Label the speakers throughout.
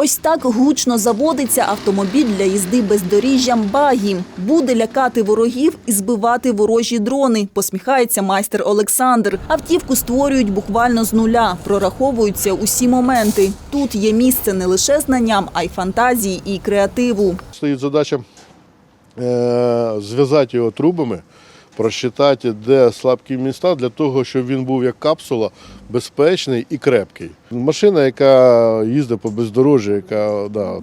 Speaker 1: Ось так гучно заводиться автомобіль для їзди бездоріжжям багі. Буде лякати ворогів і збивати ворожі дрони. Посміхається майстер Олександр. Автівку створюють буквально з нуля. Прораховуються усі моменти. Тут є місце не лише знанням, а й фантазії і креативу.
Speaker 2: Стоїть задача е, зв'язати його трубами, просчитати, де слабкі міста, для того, щоб він був як капсула, безпечний і крепкий. Машина, яка їздить по бездорожжю, яка да.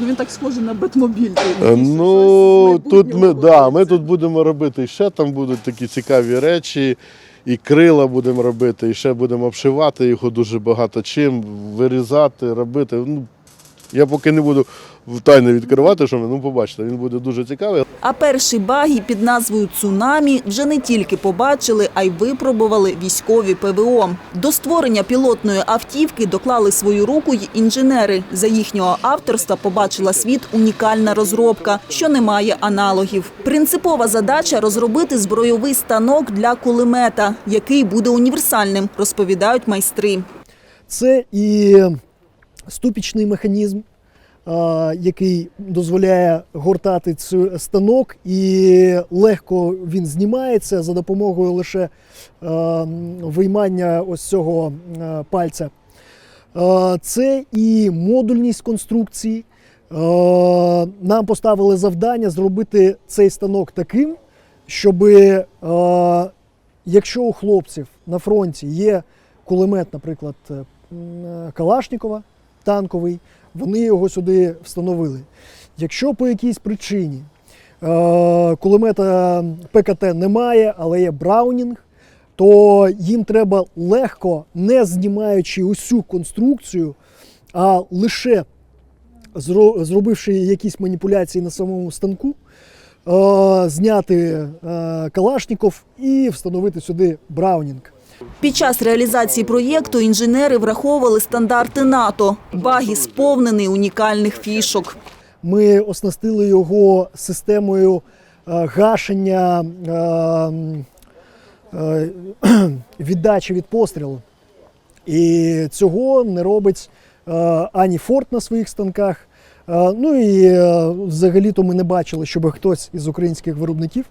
Speaker 1: Ну він так схожий на Бетмобіль.
Speaker 2: Е, Ну тут ми, да, ми тут будемо робити і ще там будуть такі цікаві речі. І крила будемо робити, і ще будемо обшивати його дуже багато чим, вирізати, робити. Ну, я поки не буду в тайну відкривати, що ми, ну побачите, він буде дуже цікавий.
Speaker 1: А перший багі під назвою Цунамі вже не тільки побачили, а й випробували військові ПВО. До створення пілотної автівки доклали свою руку й інженери. За їхнього авторства побачила світ унікальна розробка, що не має аналогів. Принципова задача розробити збройовий станок для кулемета, який буде універсальним, розповідають майстри.
Speaker 3: Це і ступічний механізм, який дозволяє гортати цей станок, і легко він знімається за допомогою лише виймання ось цього пальця. Це і модульність конструкції. Нам поставили завдання зробити цей станок таким, щоб якщо у хлопців на фронті є кулемет, наприклад, е, Калашнікова, танковий, вони його сюди встановили. Якщо по якійсь причині е, кулемета ПКТ немає, але є Браунінг, то їм треба легко, не знімаючи усю конструкцію, а лише зробивши якісь маніпуляції на самому станку, е, зняти е, Калашніков і встановити сюди Браунінг.
Speaker 1: Під час реалізації проєкту інженери враховували стандарти НАТО. Багі сповнений унікальних фішок.
Speaker 3: Ми оснастили його системою е, гашення е, е, віддачі від пострілу. І цього не робить ані Форд на своїх станках. Ну і взагалі-то ми не бачили, щоб хтось із українських виробників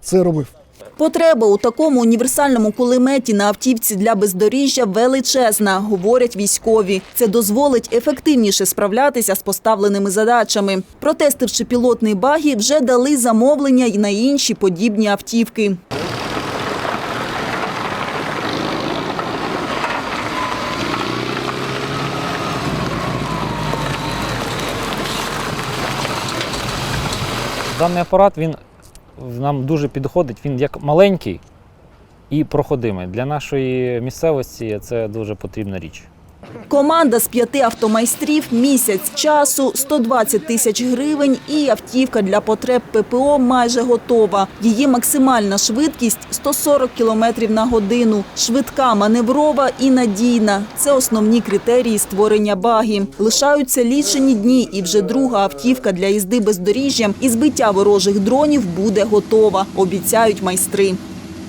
Speaker 3: це робив.
Speaker 1: Потреба у такому універсальному кулеметі на автівці для бездоріжжя величезна, говорять військові. Це дозволить ефективніше справлятися з поставленими задачами. Протестивши пілотний багі, вже дали замовлення й на інші подібні автівки.
Speaker 4: Даний апарат він нам дуже підходить. Він як маленький і проходимий. Для нашої місцевості це дуже потрібна річ.
Speaker 1: Команда з п'яти автомайстрів, місяць часу, 120 тисяч гривень і автівка для потреб ППО майже готова. Її максимальна швидкість – 140 км на годину. Швидка, маневрова і надійна – це основні критерії створення багі. Лишаються лічені дні і вже друга автівка для їзди бездоріжжям і збиття ворожих дронів буде готова, обіцяють майстри.